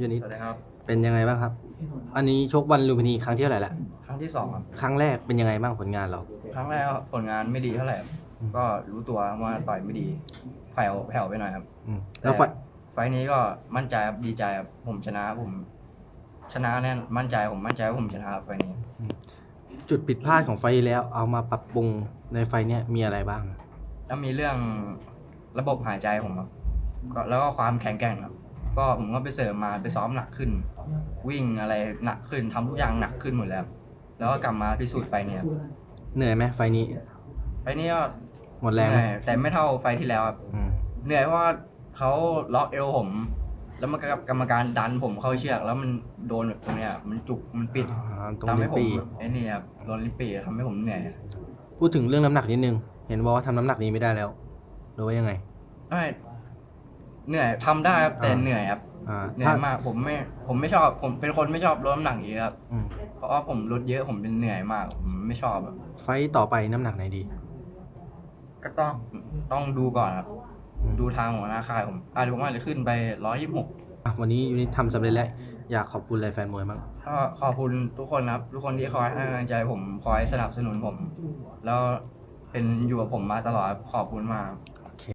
ยูนิตสวัสดีครับ เป็นยังไงบ้างครับ อันนี้ชกวันลุมพินีครั้งที่เท่าไหร่ละครั้งที่สองครับ ครั้งแรกเป็นยังไงบ้างผลงานเรา ครั้งแรกผลงานไม่ดีเท่าไหร่ครับอืมก็รู้ตัวว่าต่อยไม่ดีแผ่วแผ่วไปหน่อยครับอืมแล้วไฟต่ไฟล์นี้ก็มั่นใจครับดีใจครับผมชนะผม ชนะแน่นมั่นใจผมมั่นใจว่าผมชนะครับไฟล์นี้ จุดผิดพลาดของไฟล์แล้ว เอามาปรับปรุงในไฟล์เนี้ยมีอะไรบ้าง แล้วมีเรื่องระบบหายใจผมครับก็แล้วก็ความแข็งแกร่งครับ ก็ผมก็ไปเสริมมาไปซ้อมหนักขึ้น วิ่งอะไรหนักขึ้นทำทุกอย่างหนักขึ้นหมดแล้วครับแล้วก็กลับมาพิสูจน์ไฟล์นี้ครับเหนื่อยไหมไฟล์นี้ไฟล์นี้ก็หมดแรงเหไหมนื่อยแต่ไม่เท่าไฟล์ที่แล้วครับอืมเหนื่อยเพราะว่าเขาล็อกเอวผม แล้วมันกรรมการดันผมเข้าเชือก แล้วมันโดนแบบตรงเนี้ยมันจุกมันปิดอ่าตรงทำลิ้ให้นผมปีไอ้นี่ครับโดนลิ้นปีทำให้ผมเหนื่อยพูดถึงเรื่องน้ำหนักนิดนึง เห็นบอกว่าทำน้ำหนักนี้ไม่ได้แล้วหรือว่ายังไงไม่ เหนื่อยทำได้ครับแต่อ่า เหนื่อยครับอ่าเหนื่อถ้ายมากผมไม่ผมไม่ชอบผมเป็นคนไม่ชอบลดน้ำหนักเยอะครับอืมเพราะว่าผมลดเยอะผมเป็นเหนื่อยมากผมไม่ชอบอะไฟล์ต่อไปน้ำหนักไหนดีก็ต้องต้องดูก่อนครับ อืมดูทางหัวหน้าค่ายผมอาจจะผมอาจจะขึ้นไปร้อยยี่สิบหกอะวันนี้ยูนิตทำสำเร็จแล้วอยากขอบคุณอะไรแฟนมวยบ้างก็ขอบคุณทุกคนนะครับ ทุกคนที่คอยให้กำลังใจผมคอยสนับสนุนผม แล้วเป็นอยู่กับผมมาตลอดครับขอบคุณมากครับ